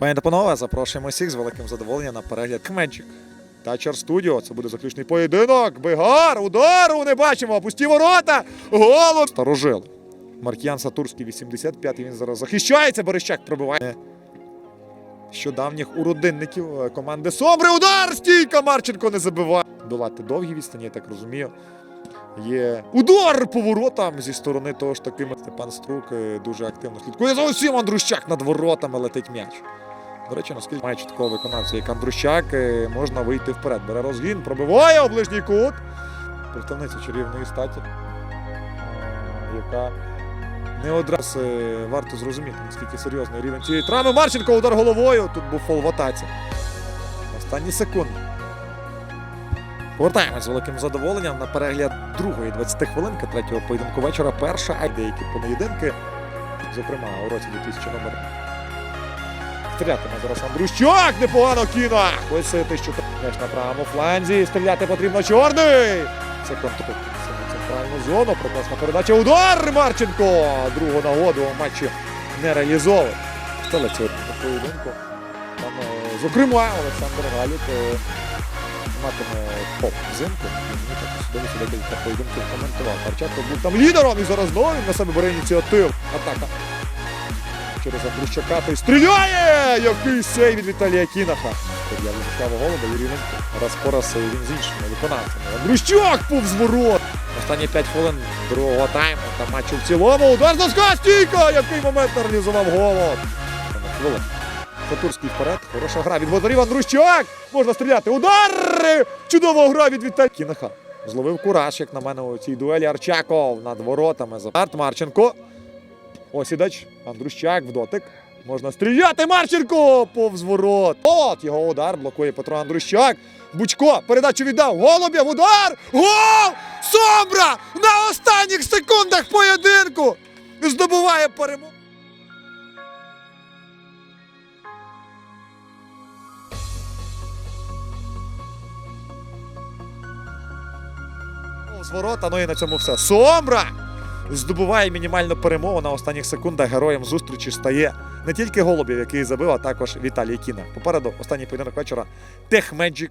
Пані та панове, запрошуємо всіх з великим задоволенням на перегляд Кмеджик. Тачер студіо. Це буде заключний поєдинок. Бигар, удару не бачимо. Пусті ворота. Голод. Старожил. Маркіян Сатурський, 85-й. Він зараз захищається. Берещак пробиває. Що давніх уродинників е, команди Собри. Удар! Стійка! Марченко не забиває. Долати довгі відстані, я так розумію. Є удар по воротам зі сторони того ж таки Степан Струк е, дуже активно слідкує за усім Андрущак над воротами летить м'яч. До речі, наскільки має чіткого виконавця, як Андрущак, е, можна вийти вперед. Бере розгін, пробиває у ближній кут. Представниця чарівної статі, е, яка не одразу е, варто зрозуміти, наскільки серйозний рівень цієї травми. Марченко удар головою. Тут був фол в атаці. Останні секунди. Повертаємось з великим задоволенням на перегляд другої 20 хвилинки третього поєдинку вечора. Перша, а деякі поєдинки, зокрема у році 2000 номер. Стрілятиме зараз Андрущак, непогано кіно. Те, що на правому фланзі. Стріляти потрібно чорний. Це контроль. Це центральну зону. Прекрасна передача. Удар Марченко. Другу нагоду у матчі не реалізовує. На поєдинку. Там, е, зокрема, Олександр Галік е, матиме поп взимку. Мені так декілька поєдинків коментував. Харченко був там лідером і зараз знову на себе бере ініціативу. Атака. Через Андрущака той стріляє! Який сей від Віталія Кінаха. Я Владислава Голуба, Юрій Линко. Раз по раз він з іншими виконавцями. Андрущак повз ворот. Останні 5 хвилин другого тайму та матчу в цілому. Удар з доска стійка! Який момент реалізував голод. Хвилин. Сатурський вперед. Хороша гра від Водорів. Андрущак! Можна стріляти. Удар! Чудова гра від Віталія Кінаха. Зловив кураж, як на мене, у цій дуелі Арчаков над воротами. Арт Марченко. Осідач, Андрущак в дотик. Можна стріляти Марченко повз ворот. От його удар блокує Петро Андрущак. Бучко передачу віддав. Голубєв удар! Гол! Собра! На останніх секундах поєдинку! Здобуває перемогу. З ворота, ну і на цьому все. Сомбра! Здобуває мінімальну перемогу на останніх секундах. Героєм зустрічі стає не тільки Голубів, який забив, а також Віталій Кіна. Попереду останній поєдинок вечора Техмеджик